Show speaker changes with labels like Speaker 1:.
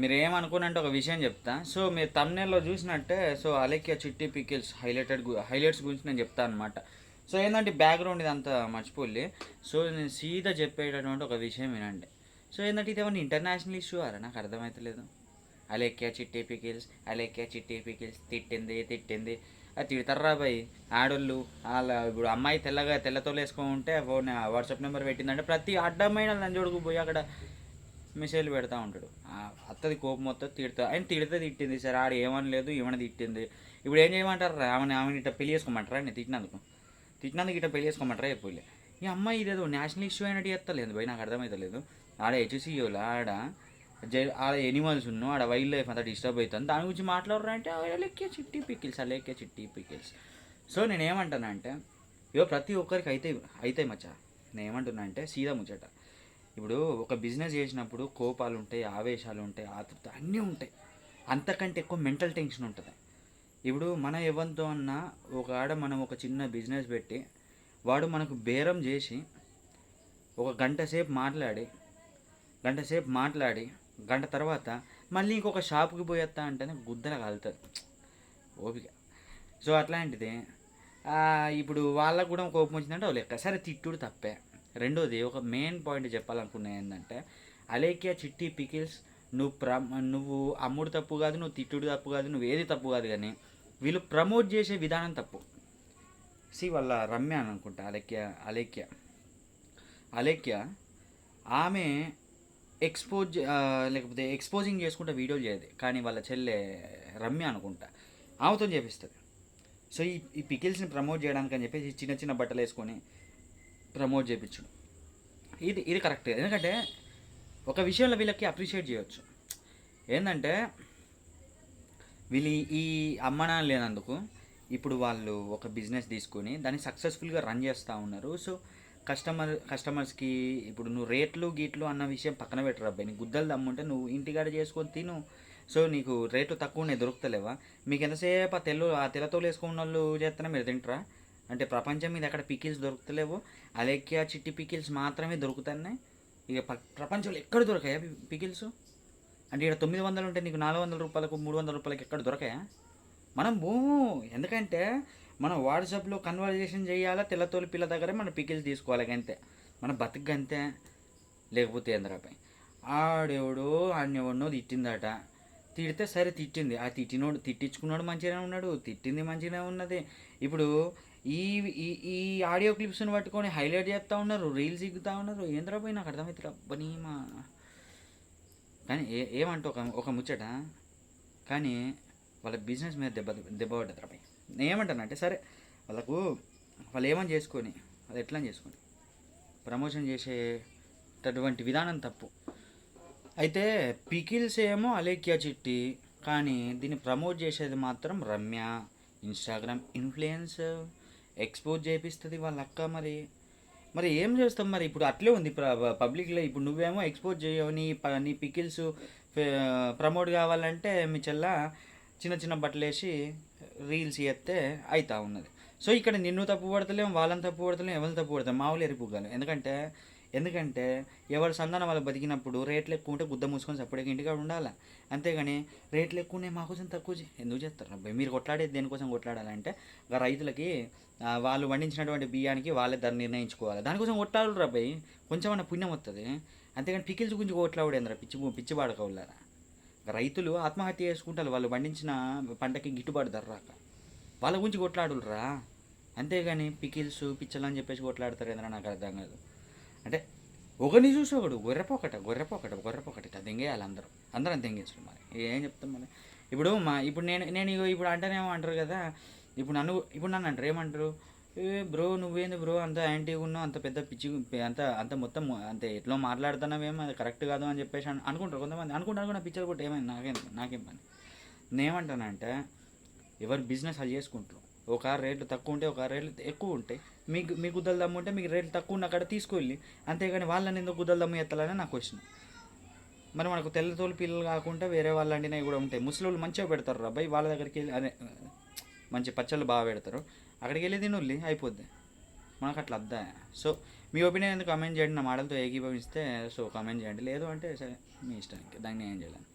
Speaker 1: మీరు ఏమనుకోనంటే ఒక విషయం చెప్తా. సో మీరు తమ్నేల్లో చూసినట్టే సో అలెక్య చిట్టి పికిల్స్ హైలైటెడ్ హైలైట్స్ గురించి నేను చెప్తాను అనమాట సో ఏంటంటే బ్యాక్గ్రౌండ్ ఇదంతా మర్చిపోలే. సో నేను సీదా చెప్పేటటువంటి ఒక విషయం వినండి. సో ఏంటంటే ఇది ఏమన్నా ఇంటర్నేషనల్ ఇష్యూ అరా నాకు అర్థమవుతలేదు అలెక్య చిట్టి పికిల్స్ అలెక్య చిట్టి పికిల్స్ తిట్టింది తిట్టింది. అది తిడతారా బాయ్? ఆడోళ్ళు వాళ్ళ ఇప్పుడు అమ్మాయి తెల్లగా తెల్లతోలు వేసుకొని ఉంటే ఫోన్ వాట్సాప్ నెంబర్ పెట్టిందంటే ప్రతి అడ్డమైన నంజోడుకు పోయి అక్కడ మెసేజ్ పెడతా ఉంటాడు. ఆ అత్తది కోపం మొత్తం తిడతా. ఆయన తిడితే తిట్టింది సరే ఆడ ఏమని లేదు ఏమైనా తిట్టింది. ఇప్పుడు ఏం చేయమంటారు ఆమె ఆమెను ఇట్లా పెళ్ళి చేసుకోమంటారా? నేను తిట్టినందుకు. తిట్టినందుకు ఇట్లా పెళ్ళి చేసుకోమంటారా? చెప్పలే. ఈ అమ్మాయి ఇదేదో నేషనల్ ఇష్యూ అయినట్టు చెత్తలేదు భయ నాకు అర్థమవుతలేదు ఆడ హెచ్సిఓలో ఆడ జై ఆడ ఎనిమల్స్ ఉన్న ఆడ వైల్డ్ లైఫ్ అంతా డిస్టర్బ్ అవుతుంది. దాని గురించి మాట్లాడరు అంటే లెక్కే చిట్టి పికిల్స్ లెక్కే చిట్టి పికిల్స్. సో నేను ఇవో ఇగో ప్రతి ఒక్కరికి అయితే అయితే మచ్చా. నేను ఏమంటున్నా అంటే సీదా ముచ్చట. ఇప్పుడు ఒక బిజినెస్ చేసినప్పుడు కోపాలు ఉంటాయి ఆవేశాలు ఉంటాయి ఆతృత అన్నీ ఉంటాయి. అంతకంటే ఎక్కువ మెంటల్ టెన్షన్ ఉంటుంది. ఇప్పుడు మన ఎవరితో అన్నా ఒక ఆడ మనం ఒక చిన్న బిజినెస్ పెట్టి వాడు మనకు బేరం చేసి ఒక గంట సేపు మాట్లాడి గంట సేపు మాట్లాడి గంట తర్వాత మళ్ళీ ఇంకొక షాప్కి పోయేస్తా అంటేనే గుద్దల కలుతుంది. ఓపిక. సో అట్లాంటిది ఇప్పుడు వాళ్ళకు కూడా కోపం వచ్చిందంటే ఓ లెక్క సరే తిట్టుడు తప్పే. రెండోది ఒక మెయిన్ పాయింట్ చెప్పాలనుకున్నా ఏంటంటే అలేకియా చిట్టి పికిల్స్ నువ్వు ప్ర నువ్వు అమ్ముడు తప్పు కాదు నువ్వు తిట్టుడు తప్పు కాదు నువ్వు ఏది తప్పు కాదు కానీ వీళ్ళు ప్రమోట్ చేసే విధానం తప్పు. సి వాళ్ళ రమ్య అని అనుకుంటా అలేఖ్య అలేఖ్య. అలేఖ్య ఆమె ఎక్స్పోజ్ లేకపోతే ఎక్స్పోజింగ్ చేసుకుంటే వీడియోలు చేయదు కానీ వాళ్ళ చెల్లె రమ్య అనుకుంటా ఆమెతో చేపిస్తుంది. సో ఈ ఈ పికిల్స్ని ప్రమోట్ చేయడానికి అని చెప్పేసి చిన్న చిన్న బట్టలు వేసుకొని ప్రమోట్ చేయించడం ఇది ఇది కరెక్ట్. ఎందుకంటే ఒక విషయంలో వీళ్ళకి అప్రిషియేట్ చేయొచ్చు. ఏంటంటే వీళ్ళు ఈ- అమ్మనా లేనందుకు ఇప్పుడు వాళ్ళు ఒక బిజినెస్ తీసుకొని దాన్ని సక్సెస్ఫుల్గా రన్ చేస్తూ ఉన్నారు. సో కస్టమర్ కస్టమర్స్కి ఇప్పుడు నువ్వు రేట్లు గీట్లు అన్న విషయం పక్కన పెట్టరు అబ్బాయి? నీకు గుద్దలు దమ్ముంటే నువ్వు ఇంటికాడ చేసుకొని తిను. సో నీకు రేట్లు తక్కువ దొరుకుతలేవా? మీకు ఎంతసేపు ఆ తెల్ల ఆ తెల్లతోలు వేసుకున్న వాళ్ళు చేస్తేనే మీరు తింటారా? అంటే ప్రపంచం మీద ఎక్కడ పికిల్స్ దొరుకుతలేవు. అలెక్కియా చిట్టి పికిల్స్ మాత్రమే దొరుకుతున్నాయి. ఇక ప్రపంచంలో ఎక్కడ దొరకాయా పికిల్స్? అంటే ఇక్కడ తొమ్మిది వందలు ఉంటే నీకు నాలుగు వందల రూపాయలకు మూడు వందల రూపాయలకి ఎక్కడ దొరకాయా? మనం భూము ఎందుకంటే మనం వాట్సాప్లో కన్వర్జేషన్ చేయాలా తెల్లతోలి పిల్ల దగ్గరే మన పికిల్స్ తీసుకోవాలి అంతే మన బతుకు అంతే లేకపోతే ఏంద్రాపై ఆడెవడో ఆడెవడనో తిట్టిందట. తిడితే సరే తిట్టింది. ఆ తిట్టినోడు తిట్టించుకున్నాడు మంచిగానే ఉన్నాడు తిట్టింది మంచిగానే ఉన్నది. ఇప్పుడు ఈ ఈ ఈ ఆడియో క్లిప్స్ని పట్టుకొని హైలైట్ చేస్తూ ఉన్నారు రీల్స్ ఇగ్గుతూ ఉన్నారు. ఏంద్రా పోయి నాకు అర్థమవుతుంది అబ్బని మా. కానీ ఏ ఏమంటే ఒక ఒక ముచ్చట? కానీ వాళ్ళ బిజినెస్ మీద దెబ్బ దెబ్బ పడ్డది రాబాయ్ నేను ఏమంటానంటే సరే వాళ్ళకు వాళ్ళు ఏమని చేసుకొని అది ఎట్లా చేసుకొని ప్రమోషన్ చేసేటటువంటి విధానం తప్పు. అయితే పికిల్స్ ఏమో అలేఖ్య చిట్టి కానీ దీన్ని ప్రమోట్ చేసేది మాత్రం రమ్య ఇన్స్టాగ్రామ్ ఇన్ఫ్లుయెన్స్ ఎక్స్పోజ్ చేపిస్తుంది వాళ్ళ అక్క మరి. మరి ఏం చేస్తాం మరి? ఇప్పుడు అట్లే ఉంది పబ్లిక్లో ఇప్పుడు నువ్వేమో ఎక్స్పోజ్ చేయవు నీ ప- నీ పికిల్స్ ప్రమోట్ కావాలంటే మీ చెల్ల చిన్న చిన్న బట్టలు వేసి రీల్స్ చేస్తే అవుతా ఉన్నది. సో ఇక్కడ నిన్ను తప్పు పడతలేం వాళ్ళని తప్పు పడతలేం ఎవరిని తప్పు పడతాం? మామూలు ఎరిపుగాలి ఎందుకంటే ఎందుకంటే ఎవరు సంతానం వాళ్ళు బతికినప్పుడు రేట్లు ఎక్కువ ఉంటే గుద్ద మూసుకొని సపరేట్గా ఇంటికాడ ఉండాలి? అంతేగాని రేట్లు ఎక్కువ ఉన్నాయి మాకోసం తక్కువ ఎందుకు చేస్తారు? అబ్బాయి మీరు కొట్లాడేది దేనికోసం కొట్లాడాలంటే ఇక రైతులకి వాళ్ళు పండించినటువంటి బియ్యానికి వాళ్ళే ధర నిర్ణయించుకోవాలి. దానికోసం కొట్లాడు రాబాయి కొంచెం అన్న పుణ్యం వస్తుంది అంతేగాని పికిల్స్ గురించి కొట్లాడేంద్రా పిచ్చి పిచ్చి పాడకవులారా రైతులు ఆత్మహత్య చేసుకుంటారు. వాళ్ళు పండించిన పంటకి గిట్టుబాటు ధర రాక. వాళ్ళ గురించి కొట్లాడులరా? అంతేగాని పికిల్స్ పిచ్చలు అని చెప్పేసి కొట్లాడతారు ఏంద్రా నాకు అర్థం కాదు. అంటే ఒకరిని చూసి ఒకడు గొర్రెపోకట గొర్రెపోకట గొర్రెపోకట ఇట్లా దెంగేయాలి అందరూ. అందరం దెంగేచ్చు మరి. ఏం చెప్తాం మరి ఇప్పుడు మా ఇప్పుడు నేను నేను ఇగో ఇప్పుడు అంటేనేమో అంటారు కదా ఇప్పుడు నన్ను ఇప్పుడు నన్ను అంటారు. ఏమంటారు? ఏ బ్రో నువ్వేంది బ్రో? అంత యాంటీగా ఉన్నావు అంత పెద్ద పిచ్చి అంత అంత మొత్తం అంత ఎట్లా మాట్లాడుతున్నావేమో అది కరెక్ట్ కాదు అని చెప్పేసి అనుకుంటారు కొంతమంది. అనుకుంటారు కూడా పిచ్చర్ కొట్టి ఏమైంది నాకేం నాకేం పని. నేనేమంటానంటే ఎవరు బిజినెస్ అది చేసుకుంటారు. ఒక రేట్లు తక్కువ ఉంటే ఒక రేట్లు ఎక్కువ ఉంటాయి మీకు మీ గుద్దలు దమ్ము ఉంటే మీకు రేట్లు తక్కువ ఉన్న అక్కడ తీసుకెళ్ళి అంతేగాని వాళ్ళని ఎందుకు గుద్దలు దమ్ము ఎత్తాలని నా క్వశ్చన్ మరి మనకు తెల్లతోలు పిల్లలు కాకుండా వేరే వాళ్ళు అండినవి కూడా ఉంటాయి. ముసలి మంచిగా పెడతారు రాబాయ్ వాళ్ళ దగ్గరికి వెళ్ళి అదే మంచి పచ్చళ్ళు బాగా పెడతారు. అక్కడికి వెళ్ళి తినొల్లి అయిపోద్ది. మనకు అట్లా అద్దా. సో మీ ఒపీనియన్ ఎందుకు కమెంట్ చేయండి. నా మాటలతో ఏకీభవిస్తే సో కమెంట్ చేయండి. లేదు అంటే సరే మీ ఇష్టం. దాన్ని ఏం చేయలేను.